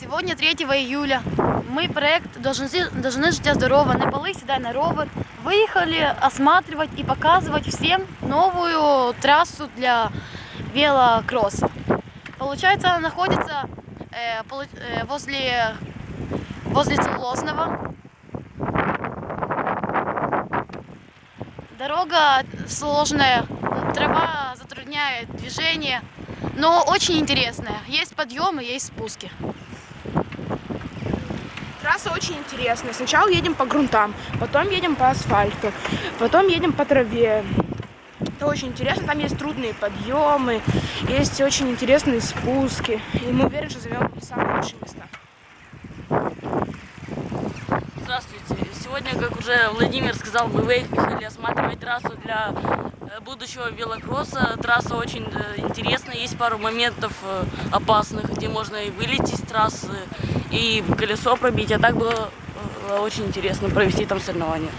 Сегодня 3 июля. Мы проект «Должны, должны жить здорово» на полы седай на ровер. Выехали осматривать и показывать всем новую трассу для велокросса. Получается, она находится э, э, возле, возле Целлозного. Дорога сложная, трава затрудняет движение, но очень интересная. Есть подъемы, есть спуски. Трасса очень интересная. Сначала едем по грунтам, потом едем по асфальту, потом едем по траве. Это очень интересно. Там есть трудные подъемы, есть очень интересные спуски. И мы уверены, что займем самые лучшие места. Сегодня, как уже Владимир сказал, мы выехали осматривать трассу для э, будущего велокросса. Трасса очень э, интересная, есть пару моментов э, опасных, где можно и вылететь с трассы, и колесо пробить, а так было очень интересно провести там соревнования.